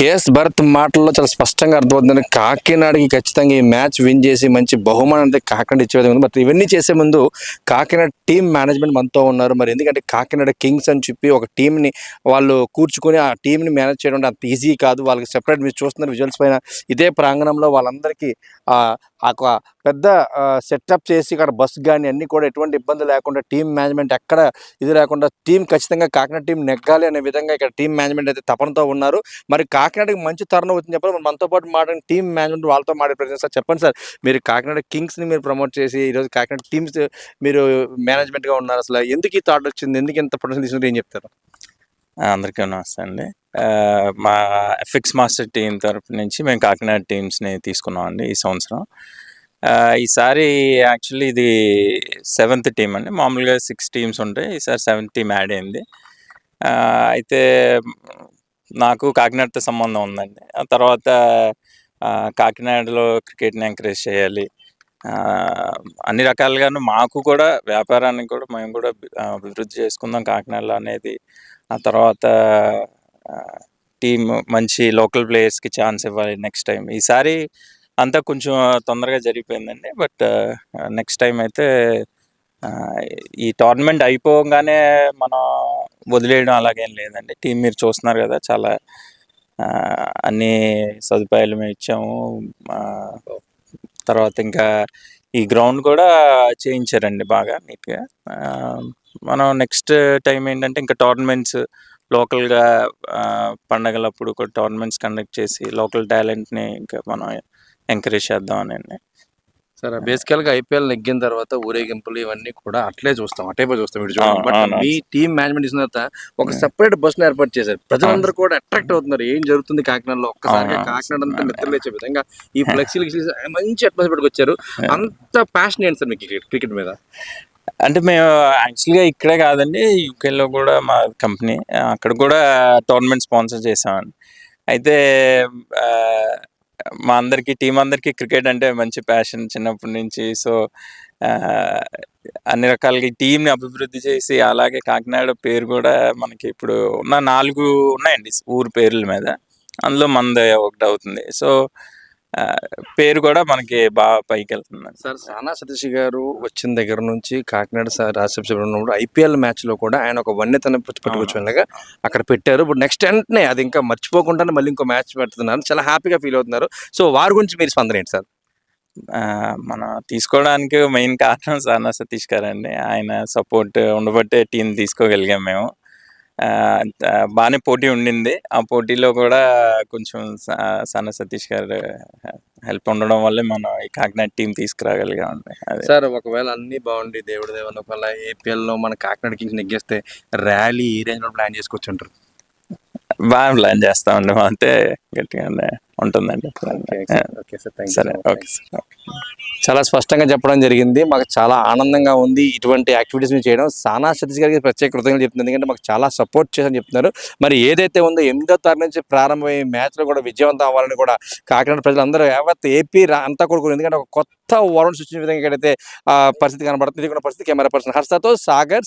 KS Bharat మాటల్లో చాలా స్పష్టంగా అర్థమవుతుంది. కాకినాడకి ఖచ్చితంగా ఈ మ్యాచ్ విన్ చేసి మంచి బహుమానం అయితే కాకినాడ ఇచ్చే విధంగా ఉంది. బట్ ఇవన్నీ చేసే ముందు కాకినాడ టీం మేనేజ్మెంట్ మనతో ఉన్నారు. మరి ఎందుకంటే కాకినాడ కింగ్స్ అని చెప్పి ఒక టీంని వాళ్ళు కూర్చుకొని ఆ టీంని మేనేజ్ చేయడం అంత ఈజీ కాదు. వాళ్ళకి సెపరేట్ మీరు చూస్తున్నారు విజువల్స్ పైన. ఇదే ప్రాంగణంలో వాళ్ళందరికీ ఆ పెద్ద సెటప్ చేసి ఇక్కడ బస్ కానీ అన్నీ కూడా ఎటువంటి ఇబ్బంది లేకుండా టీం మేనేజ్మెంట్ ఎక్కడ ఇది లేకుండా టీం ఖచ్చితంగా కాకినాడ టీం నెగ్గాలి అనే విధంగా ఇక్కడ టీం మేనేజ్మెంట్ అయితే తపనతో ఉన్నారు. మరి కాకినాడకి మంచి తరుణం వచ్చింది చెప్పాలి. మనతో పాటు మాట్లాడిన టీం మేనేజ్మెంట్ వాళ్ళతో మాట్లాడే ప్రయత్నం సార్ చెప్పండి సార్. మీరు కాకినాడ కింగ్స్ని మీరు ప్రమోట్ చేసి ఈరోజు కాకినాడ టీమ్స్ మీరు మేనేజ్మెంట్గా ఉన్నారు అసలు. ఎందుకు ఈ థాట్ వచ్చింది? ఎందుకు ఇంత ప్రొడక్షన్ తీసుకుంటే ఏం చెప్తారు? అందరికీ నమస్తే అండి. మా ఎఫిక్స్ మాస్టర్ టీం తరపు నుంచి మేము కాకినాడ టీమ్స్ని తీసుకున్నాం అండి ఈ సంవత్సరం. ఈసారి యాక్చువల్లీ ఇది సెవెంత్ టీం అండి. మామూలుగా సిక్స్ టీమ్స్ ఉంటాయి. ఈసారి సెవెంత్ టీం యాడ్ అయింది. అయితే నాకు కాకినాడతో సంబంధం ఉందండి. ఆ తర్వాత కాకినాడలో క్రికెట్ని ఎంకరేజ్ చేయాలి. అన్ని రకాలుగాను మాకు కూడా వ్యాపారానికి కూడా మేము కూడా అభివృద్ధి చేసుకుందాం కాకినాడలో అనేది. ఆ తర్వాత టీమ్ మంచి లోకల్ ప్లేయర్స్కి ఛాన్స్ ఇవ్వాలి నెక్స్ట్ టైం. ఈసారి అంతా కొంచెం తొందరగా జరిగిపోయిందండి. బట్ నెక్స్ట్ టైం అయితే ఈ టోర్నమెంట్ అయిపోగానే మనం వదిలేయడం అలాగేం లేదండి. టీం మీరు చూస్తున్నారు కదా చాలా అన్ని సదుపాయాలు మేము ఇచ్చాము. తర్వాత ఇంకా ఈ గ్రౌండ్ కూడా చేయించారండి బాగా నీట్గా. మనం నెక్స్ట్ టైం ఏంటంటే ఇంకా టోర్నమెంట్స్ లోకల్గా పండగలప్పుడు కూడా టోర్నమెంట్స్ కండక్ట్ చేసి లోకల్ టాలెంట్ని ఇంకా మనం ఎంకరేజ్ చేద్దాం అని సార్ బేసికల్గా ఐపీఎల్ నెగ్గిన తర్వాత ఊరేగింపులు ఇవన్నీ కూడా అట్లే చూస్తాం అటే పోయి చూస్తాం ఇటు చూడండి. బట్. మీ టీం మేనేజ్మెంట్ ఇచ్చిన తర్వాత ఒక Hmm. సెపరేట్ బస్ ఏర్పాటు చేశారు. ప్రజలందరూ కూడా అట్రాక్ట్ అవుతున్నారు. ఏం జరుగుతుంది కాకినాడలో? ఒక్కసారిగా అవును. కాకినాడ అంతా నిద్రలేచే విధంగా ఈ ఫ్లెక్సీలు మంచి అట్మాస్ఫియర్ వచ్చారు. అంత ప్యాషన్ ఏంటి సార్ మీకు క్రికెట్ మీద? అంటే మేము యాక్చువల్గా ఇక్కడే కాదండి యూకేలో కూడా మా కంపెనీ అక్కడ కూడా టోర్నమెంట్ స్పాన్సర్ చేసామండి అయితే మా అందరికీ టీం అందరికీ క్రికెట్ అంటే మంచి ప్యాషన్ చిన్నప్పటి నుంచి. సో అన్ని రకాలుగా టీంని అభివృద్ధి చేసి అలాగే కాకినాడ పేరు కూడా మనకి ఇప్పుడు ఉన్న నాలుగు ఉన్నాయండి ఊరు పేర్ల మీద. అందులో మనది ఒకటి అవుతుంది. సో పేరు కూడా మనకి బాగా పైకి వెళ్తుంది సార్ సానా సతీష్ గారు వచ్చిన దగ్గర నుంచి కాకినాడ సార్ రాజ్యసభ ఉన్నప్పుడు ఐపీఎల్ మ్యాచ్లో కూడా ఆయన ఒక వన్యతను పట్టుకొచ్చేలాగా అక్కడ పెట్టారు. ఇప్పుడు నెక్స్ట్ వెంటనే అది ఇంకా మర్చిపోకుండానే మళ్ళీ ఇంకో మ్యాచ్ పెడుతున్నారు. చాలా హ్యాపీగా ఫీల్ అవుతున్నారు. సో వారి గురించి మీరు స్పందన ఏంటి సార్? మనం తీసుకోవడానికి మెయిన్ కారణం సానా సతీష్ గారు అండి ఆయన సపోర్ట్ ఉండబట్టే టీం తీసుకోగలిగాం మేము. బాగానే పోటీ ఉండింది. ఆ పోటీలో కూడా కొంచెం సా- సానా సతీష్ గారు హెల్ప్ ఉండడం వల్లే మనం ఈ కాకినాడ టీం తీసుకురాగలిగామండి అదే. సార్ ఒకవేళ అన్ని బాగుండి దేవుడి దేవుని ఒకవేళ ఏపీఎల్లో మన కాకినాడ కింగ్స్ నెగ్గేస్తే ర్యాలీ ఈ రేంజ్లో ప్లాన్ చేసుకోవచ్చు అంటారు బాగా ప్లాన్ చేస్తామండి. అంతే గట్టిగానే ఉంటుందండి. సార్ ఓకే సార్ చాలా స్పష్టంగా చెప్పడం జరిగింది. మాకు చాలా ఆనందంగా ఉంది ఇటువంటి యాక్టివిటీస్ మీరు చేయడం. సానా సతీష్ గారికి ప్రత్యేక కృతజ్ఞతలు చెప్తుంది ఎందుకంటే మాకు చాలా సపోర్ట్ చేసని చెప్తున్నారు. మరి ఏదైతే ఉందో ఎనిమిదో తారీఖు నుంచి ప్రారంభమయ్యే మ్యాచ్లో కూడా విజయవంతం అవ్వాలని కూడా కాకినాడ ప్రజలందరూ యావత్ ఏపీ అంతా కూడా. ఎందుకంటే ఒక కొత్త వరల్డ్ సృష్టించిన విధంగా ఇక్కడైతే ఆ, పరిస్థితి కనబడుతుంది ఇది కూడా పరిస్థితి కెమెరా పర్సన్ హర్షతో సాగర్